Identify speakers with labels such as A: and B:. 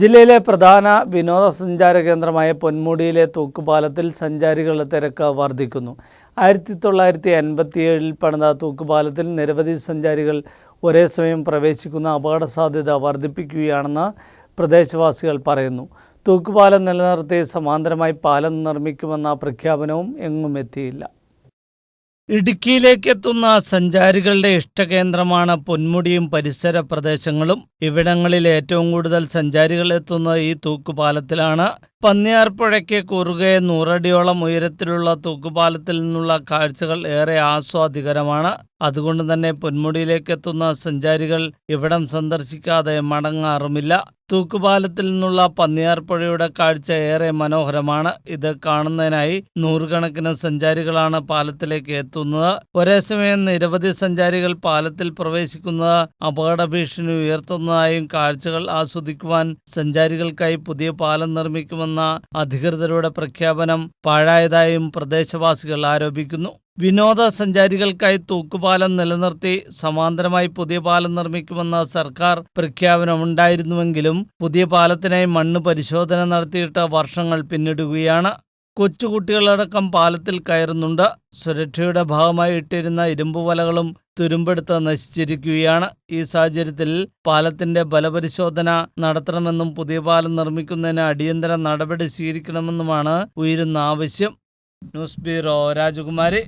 A: ജില്ലയിലെ പ്രധാന വിനോദസഞ്ചാര കേന്ദ്രമായ പൊന്മുടിയിലെ തൂക്കുപാലത്തിൽ സഞ്ചാരികളുടെ തിരക്ക് വർദ്ധിക്കുന്നു ആയിരത്തി തൊള്ളായിരത്തി എൺപത്തിയേഴിൽ പണിത തൂക്കുപാലത്തിൽ നിരവധി സഞ്ചാരികൾ ഒരേ സമയം പ്രവേശിക്കുന്ന അപകട സാധ്യത വർദ്ധിപ്പിക്കുകയാണെന്ന് പ്രദേശവാസികൾ പറയുന്നു. തൂക്കുപാലം നിലനിർത്തി സമാന്തരമായി പാലം നിർമ്മിക്കുമെന്ന പ്രഖ്യാപനവും എങ്ങും എത്തിയില്ല. ഇടുക്കിയിലേക്ക് എത്തുന്ന സഞ്ചാരികളുടെ ഇഷ്ടകേന്ദ്രമാണ് പൊന്മുടിയും പരിസര പ്രദേശങ്ങളും. ഇവിടങ്ങളിൽ ഏറ്റവും കൂടുതൽ സഞ്ചാരികൾ എത്തുന്ന ഈ തൂക്കുപാലത്തിലാണ്. പന്നിയാർപ്പുഴയ്ക്ക് കുറുകെ നൂറടിയോളം ഉയരത്തിലുള്ള തൂക്കുപാലത്തിൽ നിന്നുള്ള കാഴ്ചകൾ ഏറെ ആസ്വാദികരമാണ്. അതുകൊണ്ട് തന്നെ പൊന്മുടിയിലേക്ക് എത്തുന്ന സഞ്ചാരികൾ ഇവിടം സന്ദർശിക്കാതെ മടങ്ങാറുമില്ല. തൂക്കുപാലത്തിൽ നിന്നുള്ള പന്നിയാർപ്പുഴയുടെ കാഴ്ച ഏറെ മനോഹരമാണ്. ഇത് കാണുന്നതിനായി നൂറുകണക്കിന് സഞ്ചാരികളാണ് പാലത്തിലേക്ക് എത്തുന്നത്. ഒരേ സമയം നിരവധി സഞ്ചാരികൾ പാലത്തിൽ പ്രവേശിക്കുന്നത് അപകട ഭീഷണി ഉയർത്തുന്നതായും കാഴ്ചകൾ ആസ്വദിക്കുവാൻ സഞ്ചാരികൾക്കായി പുതിയ പാലം നിർമ്മിക്കുമെന്ന അധികൃതരുടെ പ്രഖ്യാപനം പാഴായതായും പ്രദേശവാസികൾ ആരോപിക്കുന്നു. വിനോദസഞ്ചാരികൾക്കായി തൂക്കുപാലം നിലനിർത്തി സമാന്തരമായി പുതിയ പാലം നിർമ്മിക്കുമെന്ന സർക്കാർ പ്രഖ്യാപനമുണ്ടായിരുന്നുവെങ്കിലും പുതിയ പാലത്തിനായി മണ്ണ് പരിശോധന നടത്തിയിട്ട് വർഷങ്ങൾ പിന്നിടുകയാണ്. കൊച്ചുകുട്ടികളടക്കം പാലത്തിൽ കയറുന്നുണ്ട്. സുരക്ഷയുടെ ഭാഗമായി ഇട്ടിരുന്ന ഇരുമ്പ് വലകളും തുരുമ്പെടുത്ത് നശിച്ചിരിക്കുകയാണ്. ഈ സാഹചര്യത്തിൽ പാലത്തിന്റെ ബലപരിശോധന നടത്തണമെന്നും പുതിയ പാലം നിർമ്മിക്കുന്നതിന് അടിയന്തര നടപടി സ്വീകരിക്കണമെന്നുമാണ് ഉയരുന്ന ആവശ്യം. ന്യൂസ് ബ്യൂറോ രാജകുമാരി.